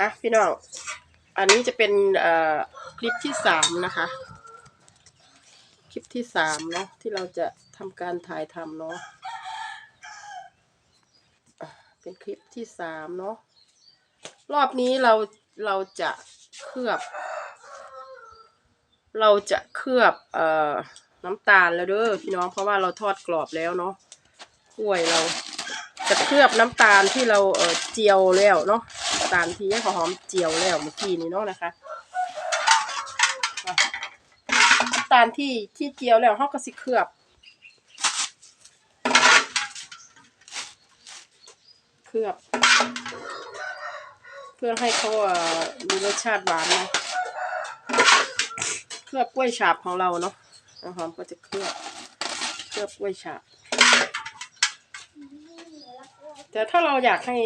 อะพี่น้อง อันนี้จะเป็นคลิปที่สามนะคะ คลิปที่สามเนาะที่เราจะทำการถ่ายทำเนาะเป็นคลิปที่สามเนาะรอบนี้เราเราจะเคลือบ เราจะเคลือบเอ่อน้ำตาลแล้วเด้อพี่น้องเพราะว่าเราทอดกรอบแล้วเนาะกล้วยเราจะเคลือบน้ำตาลที่เราเอ่อเจียวแล้วเนาะ ตาลที่ให้หอมเจียวแล้วเมื่อกี้นี้เนาะนะคะน้ำตาลที่ที่เจียวแล้วเขาก็สิเคลือบเคลือบ เพื่อให้เขาเอ่อมีรสชาติหวานนะเคลือบกล้วยฉาบของเราเนาะหอมก็จะเคลือบเคลือบกล้วยฉาบแต่ถ้าเราอยากให้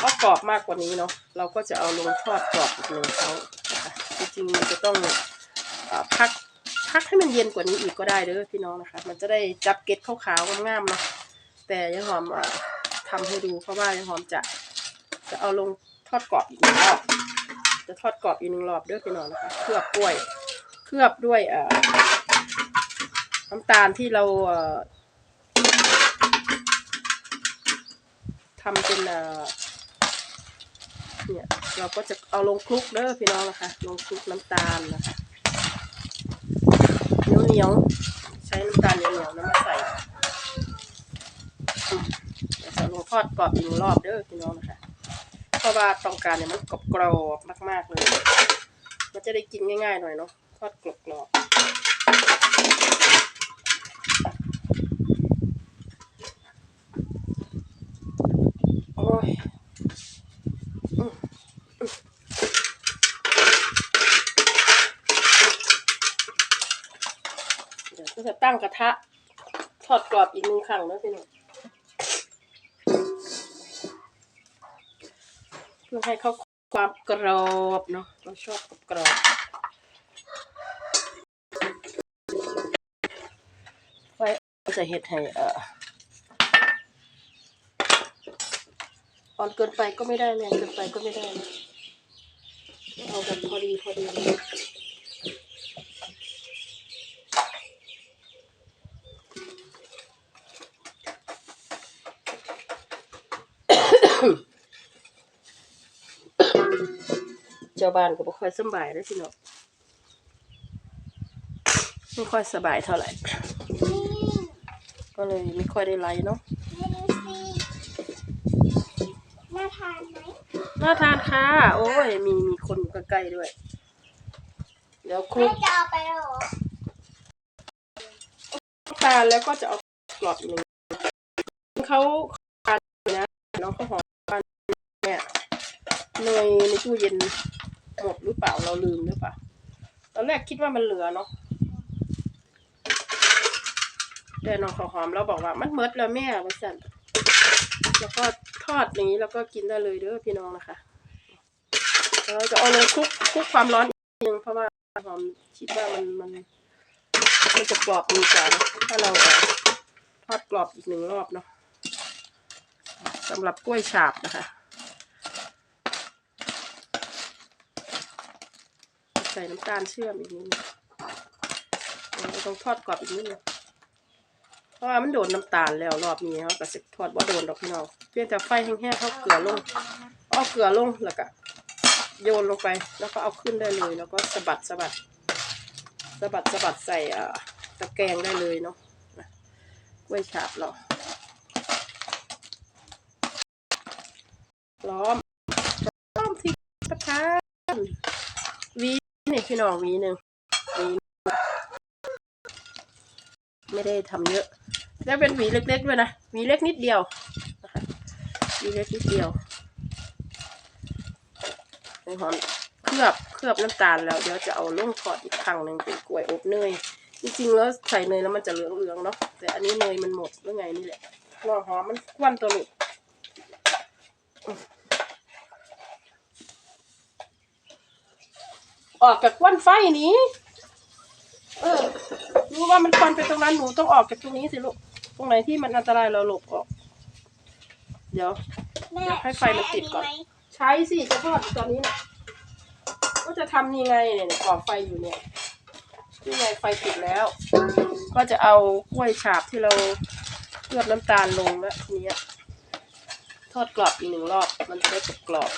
เขากรอบมากกว่านี้เนาะเราก็จะเอาลงทอดกรอบอีกหนึ่งครั้งนะคะจริงๆมันจะต้องอพักพักให้มันเย็นกว่านี้อีกก็ได้เด้อพี่น้องนะคะ มันจะได้จับเกล็ดขาวๆงามๆเนาะแต่ยังหอมอ่อทำให้ดูเพราะว่ายังหอมจะจะเอาลงทอดกรอบอีกหนึ่งรอบจะทอดกรอบอีกหนึ่งรอบเด้อพี่น้องนะคะเคลือบกล้วยเคลือบด้วยเอน้ำตาลที่เราทำเป็น เนี่ยเราก็จะเอาลงคลุกเด้อพี่น้องนะคะลงคลุกน้ำตาลนะคะเหนียวเหนียวๆใช้น้ำตาลเหนียวเหนียวๆแล้วมาใส่อืมเดี๋ยวจะลงทอดกรอบอีกหนึ่งรอบเด้อพี่น้องนะคะเพราะว่าต้องการเนี่ยมันกรอบกรอบมากๆเลยมันจะได้กินง่ายๆหน่อยเนาะทอดกรอบกรอบๆโอ้ยอืมอืมเดี๋ยว ก็จะตั้งกระทะทอดกรอบอีกหนึ่งครั้งนะพี่หนุ่มเพื่อให้เขาความกรอบเนาะเราชอบกรอบไฟจะเห็ดให้เอ่ออ่อนเกินไปก็ไม่ได้แรงเกินไปก็ไม่ได้ เอาแบบพอดีพอดี เลยเจ้าบ้านก็บ่ค่อยสำบายเลยพี่น้องไม่ค่อยสบายเท่าไหร่ ก็เลยไม่ค่อยได้ไลฟ์เนาะให้ดูสิน่าทานไหมน่าทานค่ะ โอ้ย มีมีคนอยู่ใกล้ๆด้วย เดี๋ยวคลุแม่กจะเอาไปเหรอน้ำตาลแล้วก็จะเอากรอบอีกหนึ่งเขาทานนะน้องเขาหอมทานเนี่ยเนยในตู้เย็น หมดหรือเปล่าเราลืมหรือเปล่าตอนแรกคิดว่ามันเหลือเนาะแต่น้องข้าวหอมเราบอกว่ามันเมดแล้วแม่ว่าสั่นแล้วก็ทอดอย่างนี้แล้วก็กินได้เลยเด้อพี่น้องนะคะเราจะเอาลงคลุกคลุกความร้อนอีกนึงเพราะว่าหอมคิดว่ามันมันมันจะกรอบดีกว่านะถ้าเราทอดกรอบอีกหนึ่งรอบเนาะสำหรับกล้วยฉาบนะคะ ใส่น้ำตาลเชื่อมอีกนิดนึงเราต้องทอดกรอบอีกนิดนึงเพราะว่ามันโดนน้ำตาลแล้วรอบนี้เขาก็สิทอดว่าโดนดอกพี่น้องเพียงแต่ไฟแห้งๆเขาเกลือลงเอาเกลือลงแล้วก็โยนลงไปแล้วก็เอาขึ้นได้เลย แล้วก็สะบัดสะบัดสะบัดสะบัดใส่อ่าตะแกรงได้เลยเนาะนะกล้วยฉาบเราล้อมล้อมที่ประทานหวีนี่ พี่น้องวีหนึ่งวีไม่ได้ทำเยอะ แล้วเป็นหวีเล็กๆด้วยนะหวีเล็กนิดเดียวนะคะหวีเล็กนิดเดียวในหอมเคลือบเคลือบน้ำตาลแล้วเดี๋ยวจะเอาลงทอดอีกครั้งหนึ่งเป็นกล้วยอบเนยจริงๆแล้วใส่เนยแล้วมันจะเหลืองๆเนาะแต่อันนี้เนยมันหมดหรือไงนี่แหละหัวหอมมันควันตัวลูก ออกจากควันไฟนี้ เออ รู้ว่ามันควันไปตรงนั้นหนูต้องออกจากตรงนี้สิลูก ตรงไหนที่มันอันตรายเราหลบออก เดี๋ยว เดี๋ยวให้ไฟมันติดก่อน ใช้สิจะทอดตอนนี้นะก็จะทำยังไงเนี่ยก่อไฟอยู่เนี่ยนี่ไงไฟติดแล้ว ก็จะเอากล้วยฉาบที่เราเคลือบน้ำตาลลงแล้วทีนี้ทอดกรอบอีกหนึ่งรอบ มันจะได้กรอบ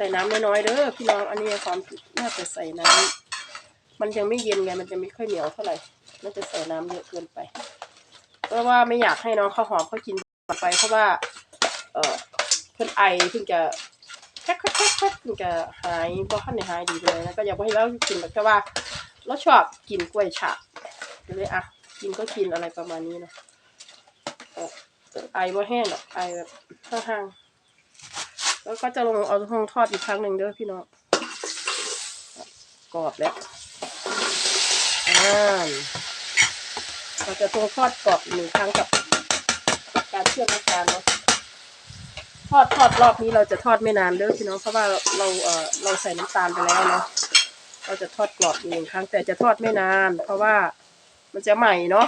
ใส่น้ำน้อยๆเด้อพี่น้องอันนี้ความน่าจะใส่น้ำมันยังไม่เย็นไง มันจะไม่ค่อยเหนียวเท่าไหร่น่าจะใส่น้ำเยอะเกินไป เพราะว่าไม่อยากให้น้องข้าวหอมเขากินไปเพราะว่า เออเพิ่นไอเพิ่งจะแค่แค่แค่แค่เพิ่งจะหายบ่ทันได้หายดีไปเลยนะก็อยากให้เรากินแบบว่าเราชอบกินกล้วยฉาบเลยอะกินก็กินอะไรประมาณนี้นะไอบ่แห้งหรอกไอแบบห่างๆ แล้วก็จะลงเอาทองทอดอีกครั้งหนึ่งเด้อพี่น้องกรอบแล้วอ่าเราจะทงทอดกรอบหนึ่งครั้งกับการเชื่อมน้ำตาลเนาะทอดทอดรอบนี้เราจะทอดไม่นานเด้อพี่น้องเพราะว่าเราเออเราใส่น้ำตาลไปแล้วเนาะเราจะทอดกรอบอีกหนึ่งครั้ง แต่จะทอดไม่นาน เพราะว่ามันจะใหม่เนาะ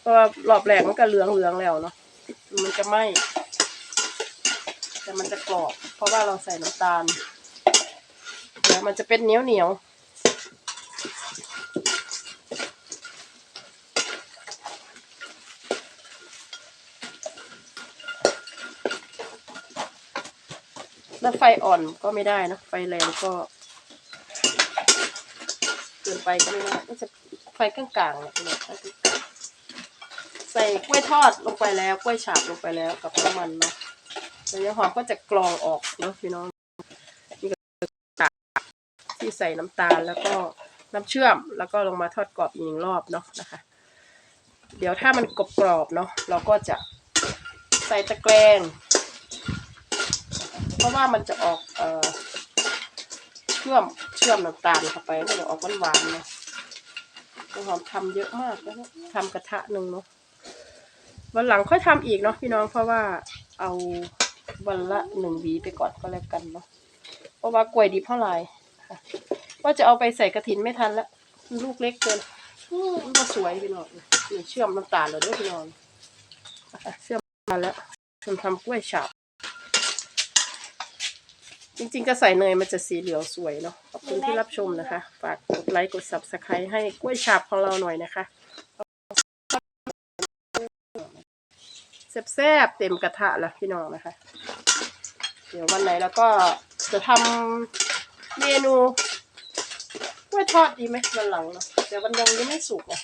เพราะว่ารอบแรกมันก็เหลืองเหลืองแล้วเนาะมันจะไหม้ แต่มันจะกรอบ เพราะว่าเราใส่น้ำตาลเดี๋ยวมันจะเป็นเหนียวเหนียวแล้วไฟอ่อนก็ไม่ได้นะ ไฟแรงก็เกินไปก็ไม่ได้ก็จะไฟกลางๆเนี่ยไฟกลางใส่กล้วยทอดลงไปแล้วกล้วยฉาบลงไปแล้วกับน้ำมันเนาะ แล้วยังหอมก็จะกรองออกเนาะพี่น้องนี่ก็ตากที่ใส่น้ำตาลแล้วก็น้ำเชื่อม แล้วก็ลงมาทอดกรอบอีกหนึ่งรอบเนาะนะคะ เดี๋ยวถ้ามันกรอบกรอบๆเนาะเราก็จะใส่ตะแกรงเพราะว่ามันจะออกเอ่อเชื่อมเชื่อมน้ำตาลเข้าไปมันจะออกหวานๆเนาะหอมทำเยอะมากนะเนี่ยทำกระทะหนึ่งเนาะวันหลังค่อยทำอีกเนาะพี่น้องเพราะว่าเอา วันละหนึ่งหวีไปก่อนก็แล้วกันเนาะเพราะว่ากล้วยดิบเท่าไหร่ว่าจะเอาไปใส่กระถินไม่ทันละลูกเล็กเกินมันก็สวยพี่น้องนี่เชื่อมน้ำตาลเลยด้วยพี่น้องเชื่อมมาแล้วทำทำกล้วยฉาบจริงๆ ก็ใส่เนยมันจะสีเหลืองสวยเนาะขอบคุณที่รับชมนะคะ ฝากกดไลค์กด subscribe ให้กล้วยฉาบของเราหน่อยนะคะ แซ่บๆเต็มกระทะแล้วพี่น้องนะคะ เดี๋ยววันไหนแล้วก็จะทำเมนูกล้วยทอดดีไหมวันหลังเนาะแต่วันยังยังไม่สุกอะ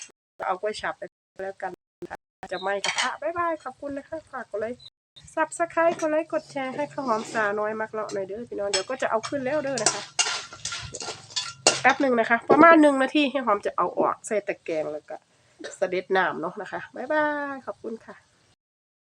เอากล้วยฉาบไปแล้วกันะะจะไหม่กระทะบ๊ายบายขอบคุณนะคะฝากกดไลค์ซับสไครต์กดไลค์กดแชร์ให้ข้าวหอมสาน้อยมักเลาะหน่อยเด้อพี่น้องเดี๋ยวก็จะเอาขึ้นแล้วเด้อนะคะแป๊บหนึ่งนะคะ ประมาณหนึ่งนาทีให้หอมจะเอาออกใส่ตะแกรงแล้วก็เสด็จน้ำเนาะนะคะบ๊ายบายขอบคุณค่ะ